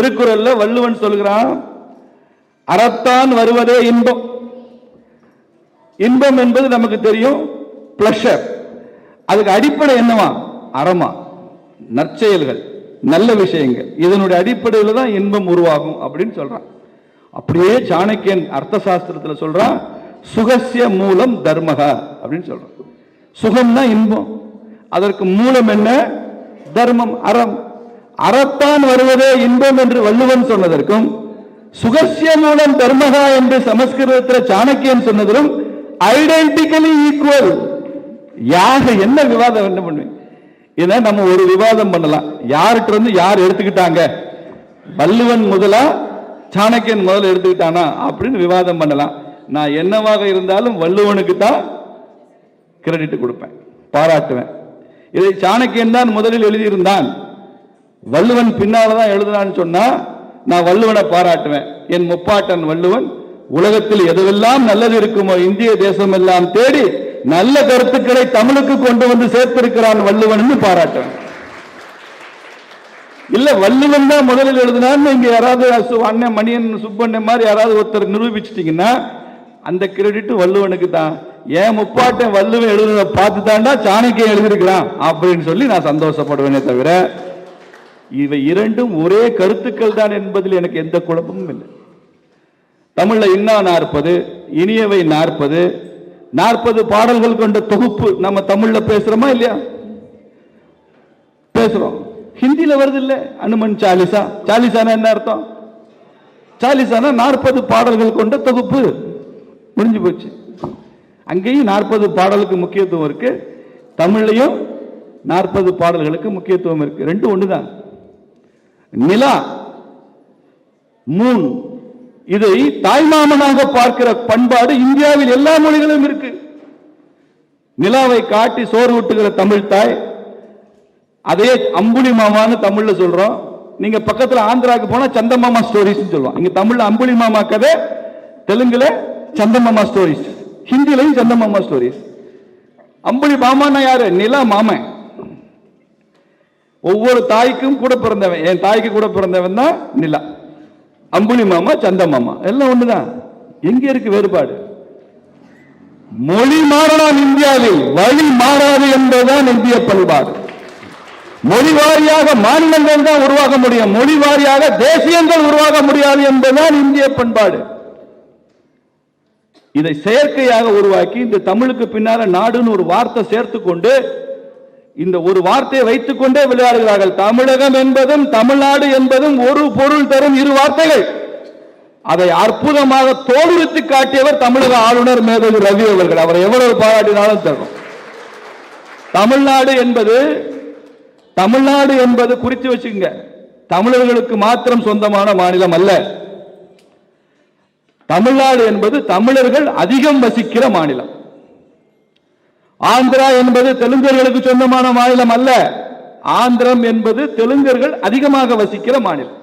திருக்குறள்ல வள்ளுவன் சொல்கிறான் அறத்தான் வருவதே இன்பம். இன்பம் என்பது நமக்கு தெரியும் பிளஷர் அதுக்கு அடிப்படை என்னவா? அறமா. நற்செயல்கள் நல்ல விஷயங்கள். இதனுடைய அடிப்படையில் தான் இன்பம் உருவாகும் அப்படின்னு சொல்றான். அப்படியே சாணக்கியன் அர்த்த சாஸ்திரத்துல சொல்றான் சுகசிய மூலம் தர்மகா அப்படின்னு சொல்றான். சுகம்னா இன்பம். அதற்கு மூலம் என்ன? தர்மம் அறம். அறத்தான் வருவதே இன்பம் என்று வள்ளுவன் சொன்னதற்கும் சுகசிய தர்மகா என்று சமஸ்கிருதத்தில் சாணக்கியன் சொன்னதிலும் ஐடென்டிக்கலி ஈக்குவல் யாக என்ன விவாதம் என்ன பண்ணுவீங்க இதை நம்ம ஒரு விவாதம் பண்ணலாம். யார்கிட்ட இருந்து யார் எடுத்துக்கிட்டாங்க? வள்ளுவன் முதலா சாணக்கியன் முதல்ல எடுத்துக்கிட்டானா? அப்படின்னு விவாதம் பண்ணலாம். நான் என்னவாக இருந்தாலும் வள்ளுவனுக்கு தான் கிரெடிட் கொடுப்பேன். பாராட்டுவேன். இதை சாணக்கியன் தான் முதலில் எழுதியிருந்தான். வள்ளுவன் பின்னால்தான் தான் எழுதுனான்னு சொன்னா நான் வள்ளுவனை பாராட்டுவேன். என் முப்பாட்டன் வள்ளுவன் உலகத்தில் எதுவெல்லாம் நல்லது இருக்குமோ இந்திய தேசம் எல்லாம் தேடி நல்ல கருத்துக்களை தமிழுக்கு கொண்டு வந்து சேர்த்திருக்கிறான் வள்ளுவன் பாராட்டுவேன். இல்ல வள்ளுவன் தான் முதலில் எழுதினான்னு இங்க யாராவது அண்ணன் மணியன் சுப்பண்ணன் மாதிரி யாராவது ஒருத்தர் நிரூபிச்சிட்டீங்கன்னா அந்த கிரெடிட் வள்ளுவனுக்கு தான். ஏன் முப்பாட்டன் வள்ளுவன் எழுதுனதை பார்த்து தாண்டா சாணக்கியன் எழுதியிருக்கிறான் அப்படின்னு சொல்லி நான் சந்தோஷப்படுவேனே தவிர இவை இரண்டும் ஒரே கருத்துக்கள் தான் என்பதில் எனக்கு எந்த குழப்பமும் இல்லை. தமிழ்ல இன்னா நாற்பது இனியவை நாற்பது நாற்பது பாடல்கள் கொண்ட தொகுப்பு நம்ம தமிழ்ல பேசுறோமா இல்லையா? பேசுறோம். ஹிந்தியில வருது இல்ல அனுமன் சாலிசா. சாலிசானா என்ன அர்த்தம்? சாலிசானா நாற்பது பாடல்கள் கொண்ட தொகுப்பு. முடிஞ்சு போச்சு. அங்கேயும் நாற்பது பாடலுக்கு முக்கியத்துவம் இருக்கு. தமிழ்லையும் நாற்பது பாடல்களுக்கு முக்கியத்துவம் இருக்கு. ரெண்டும் ஒண்ணுதான். நிலா மூன். இதை தாய்மாமனாக பார்க்கிற பண்பாடு இந்தியாவில் எல்லா மொழிகளிலும் இருக்கு. நிலாவை காட்டி சோறு ஊட்டுகிற தமிழ் தாய் அதே அம்புலி மாமான்னு தமிழ்ல சொல்றோம். நீங்க பக்கத்துல ஆந்திராக்கு போனா சந்தமாமா ஸ்டோரிஸ் சொல்லுவோம் இங்க தமிழ்ல அம்புலி மாமா கதை தெலுங்குல சந்தமாமா ஸ்டோரிஸ் ஹிந்திலையும் சந்தமாமா ஸ்டோரிஸ் அம்புலி மாமான்னா யாரு? நிலா மாமன். ஒவ்வொரு தாய்க்கும் கூட பிறந்தவன். என் தாய்க்கு கூட பிறந்தவன் தான் நிலா. அம்புலி மாமா சந்த மாமா. எல்லாம் ஒண்ணுதான். எங்க இருக்கு வேறுபாடு? மொழி மாறலாம் இந்தியாவில் வழி மாறாது என்பதுதான் இந்திய பண்பாடு. மொழி வாரியாக மாநிலங்கள் தான் உருவாக முடியும். மொழி வாரியாக தேசியங்கள் உருவாக முடியாது என்பதுதான் இந்திய பண்பாடு. இதை செயற்கையாக உருவாக்கி இந்த தமிழுக்கு பின்னால நாடுன்னு ஒரு வார்த்தை சேர்த்து கொண்டு இந்த ஒரு வார்த்தையை வைத்துக் கொண்டே விளையாடுகிறார்கள். தமிழகம் என்பதும் தமிழ்நாடு என்பதும் ஒரு பொருள் தரும் இரு வார்த்தைகள். அதை அற்புதமாக தோல்வித்து காட்டியவர் தமிழக ஆளுநர் மேதகு ரவி அவர்கள். அவரை எவ்வளவு பாராட்டினாலும் தரும் தமிழ்நாடு என்பது தமிழ்நாடு என்பது குறித்து வச்சுங்க தமிழர்களுக்கு மாத்திரம் சொந்தமான மாநிலம் அல்ல. தமிழ்நாடு என்பது தமிழர்கள் அதிகம் வசிக்கிற மாநிலம். ஆந்திரா என்பது தெலுங்கர்களுக்கு சொந்தமான மாநிலம் அல்ல. ஆந்திரம் என்பது தெலுங்கர்கள் அதிகமாக வசிக்கிற மாநிலம்.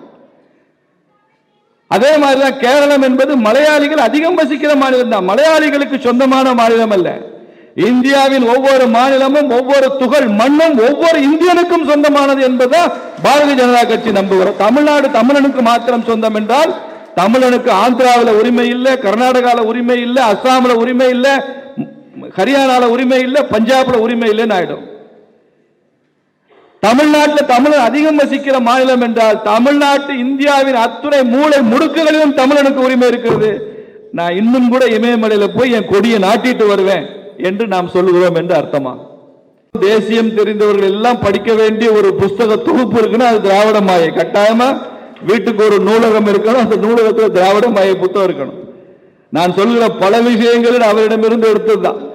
அதே மாதிரிதான் கேரளம் என்பது மலையாளிகள் அதிகம் வசிக்கிற மாநிலம் தான் மலையாளிகளுக்கு சொந்தமான மாநிலம் அல்ல. இந்தியாவின் ஒவ்வொரு மாநிலமும் ஒவ்வொரு துகள் மண்ணும் ஒவ்வொரு இந்தியனுக்கும் சொந்தமானது என்பதுதான் பாரதிய ஜனதா கட்சி நம்புகிறோம். தமிழ்நாடு தமிழனுக்கு மாத்திரம் சொந்தம் என்றால் தமிழனுக்கு ஆந்திராவில் உரிமை இல்லை கர்நாடகாவில் உரிமை இல்லை அஸ்ஸாமில் உரிமை இல்லை ஹரியானால உரிமை இல்லை பஞ்சாப்ல உரிமை இல்லைன்னு ஆயிடும். தமிழ்நாட்டில் தமிழன் அதிகம் வசிக்கிற மாநிலம் என்றால் தமிழ்நாட்டு இந்தியாவின் அத்துணை மூளை முடுக்குகளிலும் தமிழனுக்கு உரிமை இருக்கிறது. நான் இன்னும் கூட இமயமலையில் போய் என் கொடியை நாட்டிட்டு வருவேன் என்று நாம் சொல்லுகிறோம் என்று அர்த்தமா? தேசியம் தெரிந்தவர்கள் எல்லாம் படிக்க வேண்டிய ஒரு புஸ்தக தொகுப்பு இருக்குன்னா அது திராவிட மாயை. கட்டாயமா? வீட்டுக்கு ஒரு நூலகம் இருக்கணும் அந்த நூலகத்தில் திராவிட மாயை புத்தகம் இருக்கணும். நான் சொல்லுகிற பல விஷயங்களில் அவரிடமிருந்து எடுத்ததுதான்.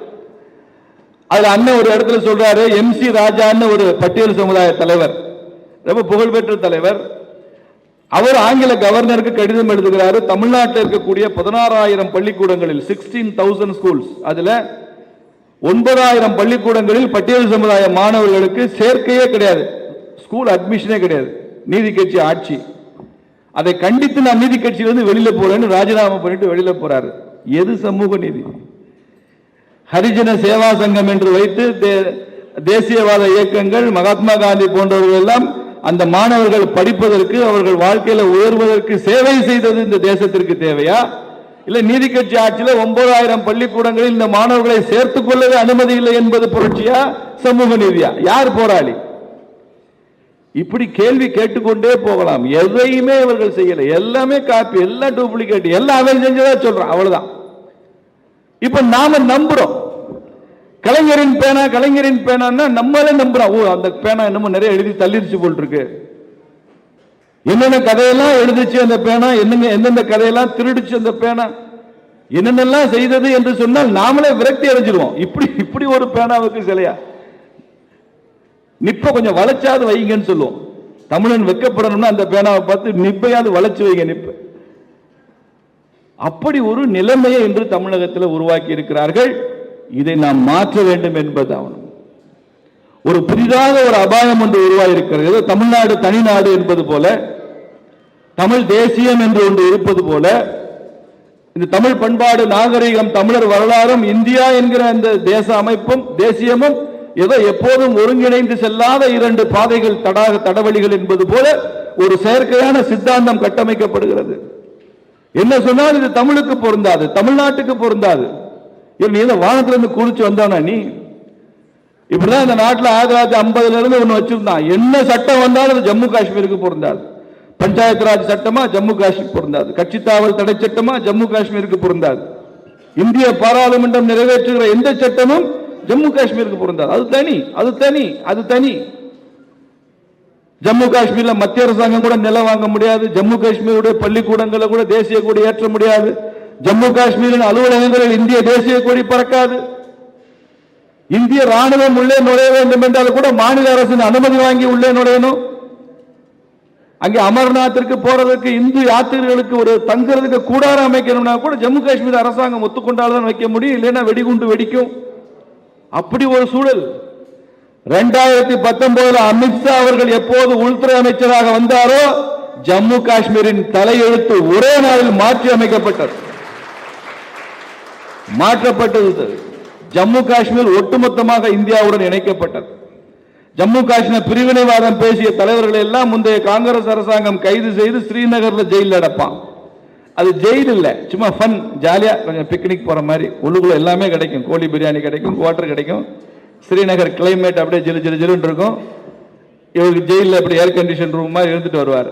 அதுல அண்ணன் ஒரு இடத்துல சொல்றாரு எம் சி ராஜான்னு ஒரு பட்டியல் சமுதாய தலைவர். ரொம்ப புகழ்பெற்ற தலைவர். அவர் ஆங்கில கவர்னருக்கு கடிதம் எழுதுகிறாரு. தமிழ்நாட்டில் இருக்கக்கூடிய பதினாறாயிரம் பள்ளிக்கூடங்களில் சிக்ஸ்டீன் தௌசண்ட் ஸ்கூல்ஸ் அதுல ஒன்பதாயிரம் பள்ளிக்கூடங்களில் பட்டியல் சமுதாய மாணவர்களுக்கு சேர்க்கையே கிடையாது. ஸ்கூல் அட்மிஷனே கிடையாது. நீதி கட்சி ஆட்சி. அதை கண்டித்து நான் நீதி கட்சியிலிருந்து வெளியில போறேன்னு ராஜினாமா பண்ணிட்டு வெளியில போறாரு. எது சமூக நீதி? ஹரிஜன சேவா சங்கம் என்று வைத்து தே- தேசியவாத இயக்கங்கள் மகாத்மா காந்தி போன்றவர்கள் எல்லாம் அந்த மாணவர்கள் படிப்பதற்கு அவர்கள் வாழ்க்கையில உயர்வதற்கு சேவை செய்தது இந்த தேசத்திற்கு தேவையா? இல்ல நீதி கட்சி ஆட்சியில ஒன்பதாயிரம் பள்ளிக்கூடங்களில் இந்த மாணவர்களை சேர்த்துக் கொள்ளவே அனுமதி இல்லை என்பது புரட்சியா சமூக நீதியா? யார் போராளி? இப்படி கேள்வி கேட்டுக்கொண்டே போகலாம். எதையுமே இவர்கள் செய்யல. எல்லாமே காப்பி எல்லாம் டூப்ளிகேட் எல்லாம் அவன் செஞ்சதா சொல்றான். அவ்வளவுதான். இப்ப நாம நம்புறோம். கலைஞரின் பேனா கலைஞரின் பேனான்னா நம்மளே நம்புறோம். ஓ அந்த பேனா என்னமோ நிறைய எழுதி தள்ளிருச்சு போல் இருக்கு என்னென்ன கதையெல்லாம் எழுதிச்சு அந்த பேனா? என்னங்க எந்தெந்த கதையெல்லாம் திருடிச்சு அந்த பேனா? என்னென்னலாம் செய்தது என்று சொன்னால் நாமளே விரக்தி அடைஞ்சிருவோம். இப்படி இப்படி ஒரு பேனாவுக்கு சிலையா? நிப்ப கொஞ்சம் வளைச்சாது வைங்கன்னு சொல்லுவோம். தமிழன் வெக்கப்படணும்னா அந்த பேனாவை பார்த்து நிப்பையாவது வளைச்சு வைங்க நிப்ப. அப்படி ஒரு நிலைமையை இன்று தமிழகத்தில் உருவாக்கி இருக்கிறார்கள். இதை நாம் மாற்ற வேண்டும் என்பது அவன். ஒரு புதிதாக ஒரு அபாயம் ஒன்று உருவாயிருக்கிறது. ஏதோ தமிழ்நாடு தனிநாடு என்பது போல தமிழ் தேசியம் என்று ஒன்று இருப்பது போல இந்த தமிழ் பண்பாடு நாகரிகம் தமிழர் வரலாறும் இந்தியா என்கிற அந்த தேச அமைப்பும் தேசியமும் ஏதோ எப்போதும் ஒருங்கிணைந்து செல்லாத இரண்டு பாதைகள் தடாக தடவழிகள் என்பது போல ஒரு செயற்கையான சித்தாந்தம் கட்டமைக்கப்படுகிறது. என்ன சொன்னால் இது தமிழுக்கு பொருந்தாது தமிழ்நாட்டுக்கு பொருந்தாது. நீ ஏதோ வானத்திலிருந்து குளிச்சு வந்தானா நீ? இப்படிதான் இந்த நாட்டில் ஆயிரத்தி தொள்ளாயிரத்தி ஐம்பதுல இருந்து ஒன்று வச்சிருந்தான். என்ன சட்டம் வந்தாலும் அது ஜம்மு காஷ்மீருக்கு பொருந்தாது. பஞ்சாயத்து ராஜ் சட்டமா ஜம்மு காஷ்மீர் பொருந்தாது. கட்சி தாவல் தடை சட்டமா ஜம்மு காஷ்மீருக்கு பொருந்தாது. இந்திய பாராளுமன்றம் நிறைவேற்றுகிற எந்த சட்டமும் ஜம்மு காஷ்மீருக்கு பொருந்தாது. அது தனி அது தனி அது தனி. ஜம்மு காஷ்மீர்ல மத்திய அரசாங்கம் கூட நிலம் வாங்க முடியாது. ஜம்மு காஷ்மீருடைய பள்ளிக்கூடங்களை கூட தேசிய கூட ஏற்ற முடியாது. ஜம்மு காஷ்மீரின் அலுவலகங்களில் இந்திய தேசிய கொடி பறக்காது. இந்திய ராணுவம் உள்ளே நுழைய வேண்டும் என்றால் கூட மாநில அரசின் அனுமதி வாங்கி உள்ளே நுழையணும். அங்கே அமர்நாத்திற்கு போறதுக்கு இந்து யாத்திரிகளுக்கு ஒரு தங்குறதுக்கு கூடாரம் அமைக்கணும்னா கூட ஜம்மு காஷ்மீர் அரசாங்கம் ஒத்துக்கொண்டால்தான் வைக்க முடியும் இல்லைன்னா வெடிகுண்டு வெடிக்கும். அப்படி ஒரு சூழல். ரெண்டாயிரத்தி பத்தொன்பதுல அமித்ஷா அவர்கள் எப்போது உள்துறை அமைச்சராக வந்தாரோ ஜம்மு காஷ்மீரின் தலையெழுத்து ஒரே நாளில் மாற்றி அமைக்கப்பட்டது. மாற்றப்பட்டது ஜம்மு காஷ்மீர் ஒட்டுமொத்தமாக இந்தியாவுடன் இணைக்கப்பட்டது. ஜம்மு காஷ்மீர் பிரிவினைவாதம் பேசிய தலைவர்களை எல்லாம் முந்தைய காங்கிரஸ் அரசாங்கம் கைது செய்து ஸ்ரீநகர்ல ஜெயிலில் அடைப்பான் அது ஜெயில் இல்லை சும்மா ஃபன் ஜாலியாக கொஞ்சம் பிக்னிக் போகிற மாதிரி. உள்ளுக்குள்ள எல்லாமே கிடைக்கும். கோழி பிரியாணி கிடைக்கும் குவாட்டர் கிடைக்கும். ஸ்ரீநகர் கிளைமேட் அப்படியே ஜிலு ஜிலு ஜிலுன்னு இருக்கும். இவருக்கு ஜெயிலில் அப்படி ஏர் கண்டிஷன் ரூம் மாதிரி இருந்துட்டு வருவார்.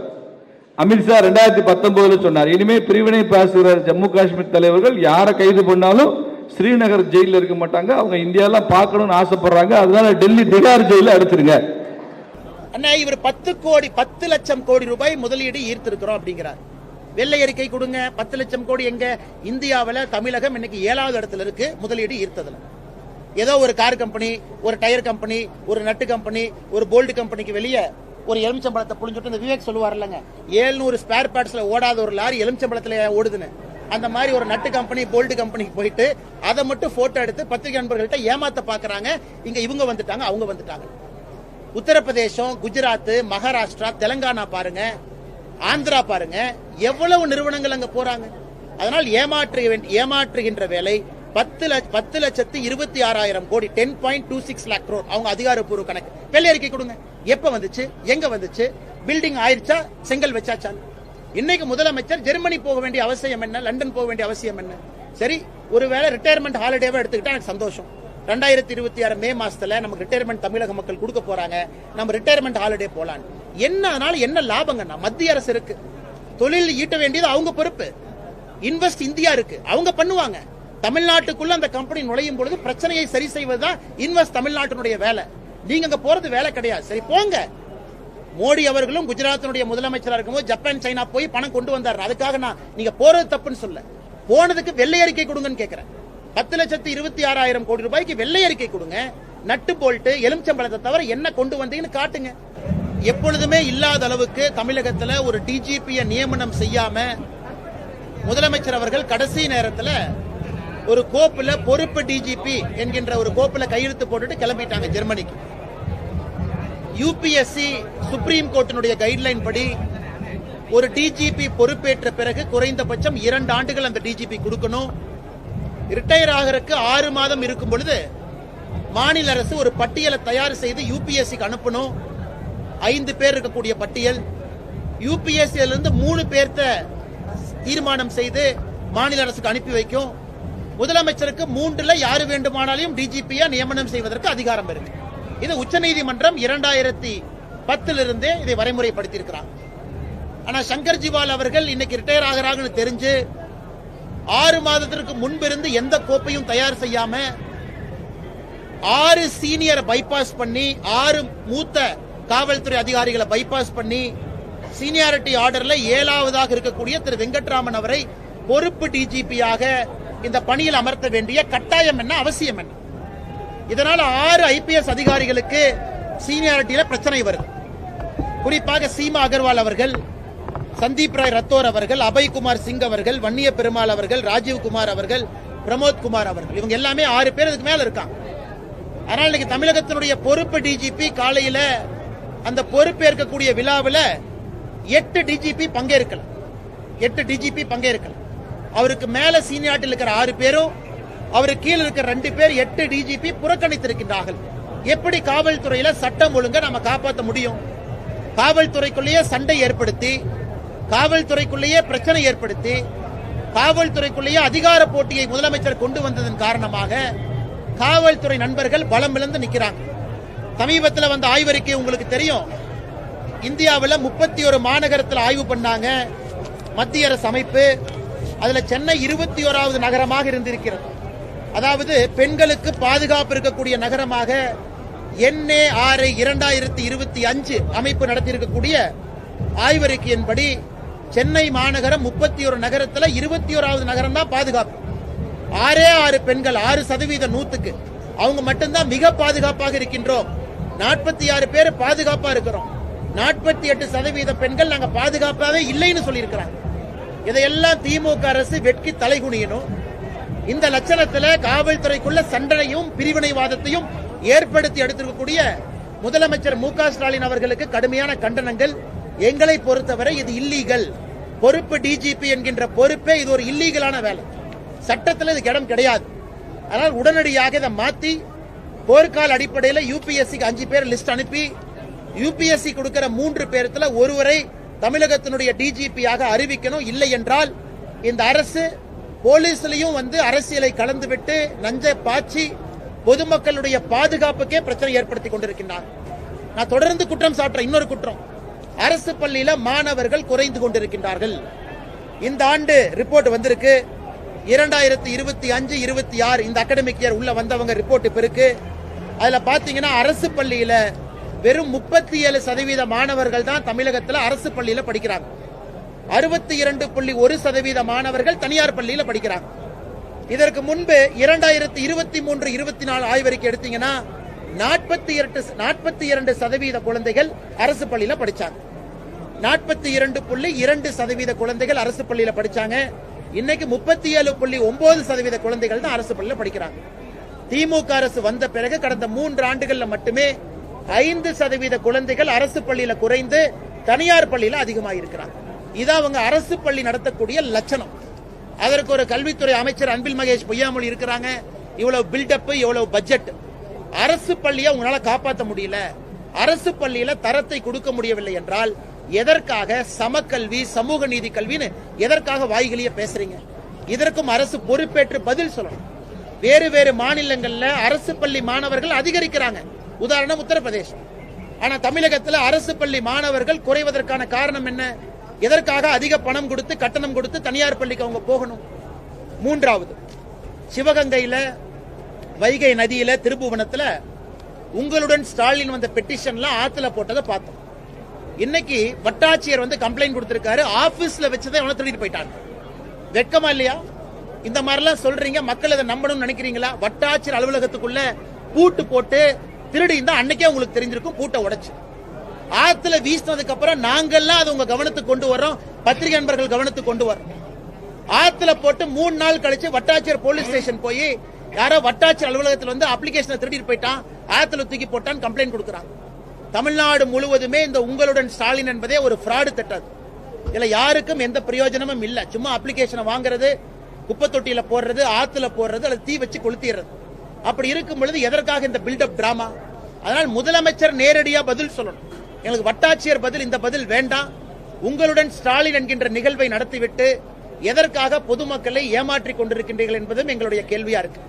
அமித்ஷா ரெண்டாயிரத்தி பத்தொன்பதுல சொன்னார். இனிமே பிரிவினை பேசுகிற ஜம்மு காஷ்மீர் தலைவர்கள் யாரை கைது பண்ணாலும் ஸ்ரீநகர் ஜெயிலில் இருக்க மாட்டாங்க. அவங்க இந்தியாலாம் பார்க்கணும்னு ஆசைப்படுறாங்க. அதனால டெல்லி திகார் ஜெயில அடிச்சிருங்க அண்ணா இவர் பத்து கோடி பத்து லட்சம் கோடி ரூபாய் முதலீடு ஈர்த்திருக்கிறோம் அப்படிங்கிறார். வெள்ளை அறிக்கை கொடுங்க. பத்து லட்சம் கோடி எங்க? இந்தியாவில் தமிழகம் இன்னைக்கு ஏழாவது இடத்துல இருக்கு முதலீடு ஈர்த்ததுல. ஏதோ ஒரு கார் கம்பெனி ஒரு டயர் கம்பெனி ஒரு நட்டு கம்பெனி ஒரு போல்டு கம்பெனிக்கு வெளியே ஒரு எலுமிச்சம்பழத்தை புழிஞ்சுட்டு இந்த விவேக் சொல்லுவார் இல்லைங்க ஏழ்நூறு ஸ்பேர் பார்ட்ஸில் ஓடாத ஒரு லாரி எலுமிச்சம்பழத்தில் ஓடுதுன்னு. அந்த மாதிரி ஒரு நட்டு கம்பெனி போல்டு கம்பெனிக்கு போயிட்டு அதை மட்டும் போட்டோ எடுத்து பத்திரிகை நண்பர்கள்ட்ட ஏமாத்த பார்க்குறாங்க இங்கே இவங்க வந்துட்டாங்க அவங்க வந்துட்டாங்க. உத்தரப்பிரதேசம் குஜராத் மகாராஷ்டிரா தெலங்கானா பாருங்க ஆந்திரா பாருங்க எவ்வளவு நிறுவனங்கள் அங்க போறாங்க. அதனால் ஏமாற்று வேண்டி- ஏமாற்றுகின்ற வேலை பத்து லட்ச பத்து லட்சத்து இருபத்தி ஆறாயிரம் கோடி ten point two six lakh crore. அவங்க அதிகாரப்பூர்வ கணக்கு. வெள்ளை அறிக்கை கொடுங்க. எப்ப வந்துச்சு? எங்க வந்துச்சு? பில்டிங் ஆயிடுச்சா செங்கல் வச்சாச்சா? இன்னைக்கு முதலமைச்சர் ஜெர்மனி போக வேண்டிய அவசியம் என்ன? லண்டன் போக வேண்டிய அவசியம் என்ன? சரி ஒருவேளை ரிட்டையர்மெண்ட் ஹாலிடேவா எடுத்துக்கிட்டா எனக்கு சந்தோஷம். ரெண்டாயிரத்தி இருபத்தி ஆறு மே மாசத்துல நமக்கு ரிட்டையர்மெண்ட் தமிழக மக்கள் கொடுக்க போறாங்க. நம்ம ரிட்டையர்மெண்ட் ஹாலிடே போலாம் என்ன அதனால என்ன லாபங்கண்ணா? மத்திய அரசு இருக்கு. தொழில் ஈட்ட வேண்டியது அவங்க பொறுப்பு. இன்வெஸ்ட் இந்தியா இருக்கு. அவங்க பண்ணுவாங்க. தமிழ்நாட்டுக்குள்ள அந்த கம்பெனி நுழையும் பொழுது பிரச்சனையை சரி செய்வதுதான் இன்வெஸ்ட் தமிழ்நாட்டினுடைய வேலை. நீங்க அங்க போறது வேலை கிடையாது. சரி போங்க. மோடி அவர்களும் குஜராத்தினுடைய முதலமைச்சரா இருக்கும்போது ஜப்பான் சைனா போய் பணம் கொண்டு வந்தாரு. அதுக்காக நான் நீங்க போறது தப்புன்னு சொல்ல போனதுக்கு வெள்ளை அறிக்கை கொடுங்கன்னு கேட்கிறேன் பத்து லட்சத்து இருபத்தி ஆறாயிரம் கோடி ரூபாய்க்கு வெள்ளை அறிக்கை கொடுங்க. நட்டு போல்ட்டு எலுமிச்சம்பழத்தை தவிர என்ன கொண்டு வந்தீங்கன்னு காட்டுங்க. எப்பொழுதுமே இல்லாத அளவுக்கு தமிழகத்துல ஒரு டிஜிபியை நியமனம் செய்யாம முதலமைச்சர் அவர்கள் கடைசி நேரத்தில் ஒரு கோப்புல பொறுப்பு டிஜிபி என்கின்ற ஒரு கோப்புல கையெழுத்து போட்டுட்டு கிளம்பிட்டாங்க ஜெர்மனிக்கு. யூபிஎஸ்சி சுப்ரீம் கோர்ட்டினுடைய கைட்லைன் படி ஒரு டிஜிபி பொறுப்பேற்ற பிறகு குறைந்தபட்சம் இரண்டு ஆண்டுகள் அந்த டிஜிபி கொடுக்கணும். ரிட்டையர் ஆகிறதுக்கு ஆறு மாதம் இருக்கும் பொழுது மாநில அரசு ஒரு பட்டியலை தயார் செய்து யூபிஎஸ்சிக்கு அனுப்பணும். ஐந்து பேர் இருக்கக்கூடிய பட்டியல். யூபிஎஸ்சியிலிருந்து மூணு பேர்த்த தீர்மானம் செய்து மாநில அரசுக்கு அனுப்பி வைக்கும். முதலமைச்சருக்கு மூன்றுல யாரு வேண்டுமானாலும் டிஜிபியா நியமனம் செய்வதற்கு அதிகாரம் இருக்கு. இது உச்சநீதிமன்றம் இரண்டாயிரத்தி பத்திலிருந்தே இதை வரைமுறைப்படுத்தியிருக்கிறார். ஆனா சங்கர் ஜிவால் அவர்கள் இன்னைக்கு ரிட்டையர் ஆகிறாங்கன்னு தெரிஞ்சு ஆறு மாதத்திற்கு முன்பிருந்து எந்த கோப்பையும் தயார் செய்யாம ஆறு சீனியரை பைபாஸ் பண்ணி ஆறு மூத்த காவல்துறை அதிகாரிகளை பைபாஸ் பண்ணி சீனியாரிட்டி ஆர்டர்ல ஏழாவதாக இருக்கக்கூடிய திரு வெங்கட்ராமன் அவரை பொறுப்பு டிஜிபியாக இந்த பணியில் அமர்த்த வேண்டிய கட்டாயம் என்ன அவசியம் என்ன? இதனால் ஆறு ஐபிஎஸ் அதிகாரிகளுக்கு சீனியாரிட்டியில பிரச்சனை வருது. குறிப்பாக சீமா அகர்வால் அவர்கள் சந்தீப் ராய் ரத்தோர் அவர்கள் அபய்குமார் சிங் அவர்கள் வன்னிய பெருமாள் அவர்கள் ராஜீவ் குமார் அவர்கள் பிரமோத் குமார் அவர்கள். இவங்க எல்லாமே ஆறு பேர் இதுக்கு மேல இருக்காங்க. அதனால இன்னைக்கு தமிழகத்தினுடைய பொறுப்பு டிஜிபி காலையில அந்த பொறுப்பேற்கக்கூடிய விழாவில் எட்டு டிஜிபி பங்கேற்கல. எட்டு டிஜிபி பங்கேற்கல. அவருக்கு மேல சீனியாட்டில் இருக்கிற ஆறு பேரும் அவருக்கு கீழே இருக்கிற ரெண்டு பேர் எட்டு டிஜிபி புறக்கணித்திருக்கின்றார்கள். எப்படி காவல்துறையில சட்டம் ஒழுங்கை நம்ம காப்பாற்ற முடியும்? காவல்துறைக்குள்ளேயே சண்டை ஏற்படுத்தி காவல்துறைக்குள்ளேயே பிரச்சனை ஏற்படுத்தி காவல்துறைக்குள்ளேயே அதிகார போட்டியை முதலமைச்சர் கொண்டு வந்ததன் காரணமாக காவல்துறை நண்பர்கள் பலம் இழந்து நிற்கிறாங்க. சமீபத்தில் வந்த ஆய்வறிக்கை உங்களுக்கு தெரியும். இந்தியாவில் முப்பத்தி ஒரு மாநகரத்தில் ஆய்வு பண்ணாங்க மத்திய அரசு அமைப்பு அதுல சென்னை இருபத்தி ஓராவது நகரமாக இருந்திருக்கிறது. அதாவது பெண்களுக்கு பாதுகாப்பு இருக்கக்கூடிய நகரமாக என்ஏ ஆறு இரண்டாயிரத்தி இருபத்தி அஞ்சு அமைப்பு நடத்தியிருக்கக்கூடிய ஆய்வறிக்கையின்படி சென்னை மாநகரம் முப்பத்தி ஒரு நகரத்தில் இருபத்தி ஓராவது நகரம் தான் பாதுகாப்பு. ஆறே ஆறு பெண்கள் ஆறு சதவீத நூத்துக்கு. அவங்க மட்டும்தான் மிக பாதுகாப்பாக இருக்கின்றோம். நாற்பத்தி ஆறு பேர் பாதுகாப்பா இருக்கிறோம். நாற்பத்தி எட்டு சதவீத பெண்கள் நாங்கள் பாதுகாப்பாகவே இல்லைன்னு சொல்லியிருக்கிறாங்க. இதையெல்லாம் திமுக அரசு வெட்கி தலைகுனியணும் இந்த லட்சணத்துல காவல்துறைக்குள்ள சண்டையும் பிரிவினைவாதத்தையும் ஏற்படுத்தி எடுத்திருக்கக்கூடிய முதலமைச்சர் மு ஸ்டாலின் அவர்களுக்கு கடுமையான கண்டனங்கள். எங்களை பொறுத்தவரை இது இல்லீகல் பொறுப்பு டிஜிபி என்கின்ற பொறுப்பே இது ஒரு இல்லீகலான வேலை. சட்டத்தில் இதுக்கு இடம் கிடையாது. ஆனால் உடனடியாக இதை மாத்தி போர்க்கால அடிப்படையில் யூபிஎஸ்சிக்கு அஞ்சு பேர் லிஸ்ட் அனுப்பி யூபிஎஸ்சி கொடுக்கிற மூன்று பேர்த்தில் ஒருவரை தமிழகத்தினுடைய டிஜிபியாக அறிவிக்கணும். இல்லை என்றால் இந்த அரசு போலீஸ்லையும் வந்து அரசியலை கலந்துவிட்டு நஞ்சை பாய்ச்சி பொதுமக்களுடைய பாதுகாப்புக்கே பிரச்சனை ஏற்படுத்தி கொண்டிருக்கின்றார். நான் தொடர்ந்து குற்றம் சாட்டுறேன். இன்னொரு குற்றம். அரசு பள்ளியில மாணவர்கள் குறைந்து கொண்டிருக்கின்றார்கள். இந்த ஆண்டு ரிப்போர்ட் வந்திருக்கு. இரண்டாயிரத்தி இருபத்தி அஞ்சு இருபத்தி ஆறு இந்த அகாடமிக் இயர் உள்ள வந்தவங்க ரிப்போர்ட் இப்ப இருக்கு. அதுல பாத்தீங்கன்னா அரசு பள்ளியில வெறும் முப்பத்தி ஏழு சதவீத மாணவர்கள் தான் தமிழகத்தில் அரசு பள்ளியில் படிக்கிறாங்க. அறுபத்தி இரண்டு புள்ளி ஒரு சதவீத மாணவர்கள் தனியார் பள்ளியில் படிக்கிறாங்க. இதற்கு முன்பு இரண்டாயிரத்தி இருபத்தி மூன்று இருபத்தி நாலு ஆய்வறிக்கை எடுத்தீங்கன்னா நாற்பத்தி இரண்டு நாற்பத்தி இரண்டு சதவீத குழந்தைகள் அரசு பள்ளியில் படித்தாங்க நாற்பத்தி இரண்டு புள்ளி இரண்டு சதவீத குழந்தைகள் அரசு பள்ளியில் படித்தாங்க இன்னைக்கு முப்பத்தி ஏழு புள்ளி ஒன்பது சதவீத குழந்தைகள் தான் அரசு பள்ளியில் படிக்கிறாங்க. திமுக அரசு வந்த பிறகு கடந்த மூன்று ஆண்டுகளில் மட்டுமே ஐந்து சதவீத குழந்தைகள் அரசு பள்ளியில குறைந்து தனியார் பள்ளியில அதிகமாக இருக்கிறாங்க இது அவங்க அரசு பள்ளி நடத்தக்கூடிய லட்சணம். அதற்கு ஒரு கல்வித்துறை அமைச்சர் அன்பில் மகேஷ் பொய்யாமொழி இருக்கிறாங்க. இவ்வளவு பில்டப் இவ்வளவு பட்ஜெட் அரசு பள்ளியை உங்களால காப்பாற்ற முடியல. அரசு பள்ளியில தரத்தை கொடுக்க முடியவில்லை என்றால் எதற்காக சமக்கல்வி சமூக நீதி கல்வின்னு எதற்காக வாய்களையே பேசுறீங்க? இதற்கும் அரசு பொறுப்பேற்று பதில் சொல்லணும். வேறு வேறு மாநிலங்கள்ல அரசு பள்ளி மாணவர்கள் அதிகரிக்கிறாங்க. உதாரணம் உத்தரப்பிரதேசம். ஆனா தமிழகத்தில் அரசு பள்ளி மாணவர்கள் குறைவதற்கான காரணம் என்ன? எதற்காக அதிக பணம் கொடுத்து கட்டணம் கொடுத்து தனியார் பள்ளிக்கு அவங்க போகணும்? மூன்றாவது சிவகங்கையில வைகை நதியில திருபுவனத்தில் உங்களுடன் ஸ்டாலின் வந்த பெட்டிஷன்ல ஆத்துல போட்டதை பார்த்தோம். இன்னைக்கு வட்டாட்சியர் வந்து கம்ப்ளைண்ட் கொடுத்திருக்காரு. ஆபீஸ்ல வச்சதை அவனை திருடிட்டு போயிட்டாங்க. வெட்கமா இல்லையா? இந்த மாதிரிலாம் சொல்றீங்க. மக்கள் அதை நம்பணும்னு நினைக்கிறீங்களா? வட்டாட்சியர் அலுவலகத்துக்குள்ள பூட்டு போட்டு திருடி இருந்தா அன்னைக்கே உங்களுக்கு தெரிஞ்சிருக்கும் பூட்டை உடைச்சு. ஆத்துல வீசினதுக்கு அப்புறம் நாங்கெல்லாம் அதை உங்க கவனத்துக்கு கொண்டு வரோம் பத்திரிகை நண்பர்கள் கவனத்துக்கு கொண்டு வரோம் ஆத்துல போட்டு மூணு நாள் கழிச்சு வட்டாட்சியர் போலீஸ் ஸ்டேஷன் போய் யாரோ வட்டாட்சியர் அலுவலகத்தில் வந்து அப்ளிகேஷனை திருடிட்டு போயிட்டான். ஆத்துல தூக்கி போட்டான்னு கம்ப்ளைண்ட் கொடுக்குறாங்க. தமிழ்நாடு முழுவதுமே இந்த உங்களுடன் ஸ்டாலின் என்பதே ஒரு ஃப்ராடு திட்டம் இதுல யாருக்கும் எந்த பிரயோஜனமும் இல்ல. சும்மா அப்ளிகேஷனை வாங்குறது குப்பை தொட்டியில போடுறது ஆத்துல போடுறது அல்லது தீ வச்சு கொளுத்திடுறது. அப்படி இருக்கும் பொழுது எதற்காக இந்த பில்டப் டிராமா அதனால் முதலமைச்சர் நேரடியா பதில் சொல்லணும். எங்களுக்கு வட்டாட்சியர் பதில் இந்த பதில் வேண்டாம். உங்களுடன் ஸ்டாலின் என்கின்ற நிகழ்வை நடத்திவிட்டு எதற்காக பொதுமக்களை ஏமாற்றிக் கொண்டிருக்கின்றீர்கள் என்பதும் எங்களுடைய கேள்வியா இருக்கு.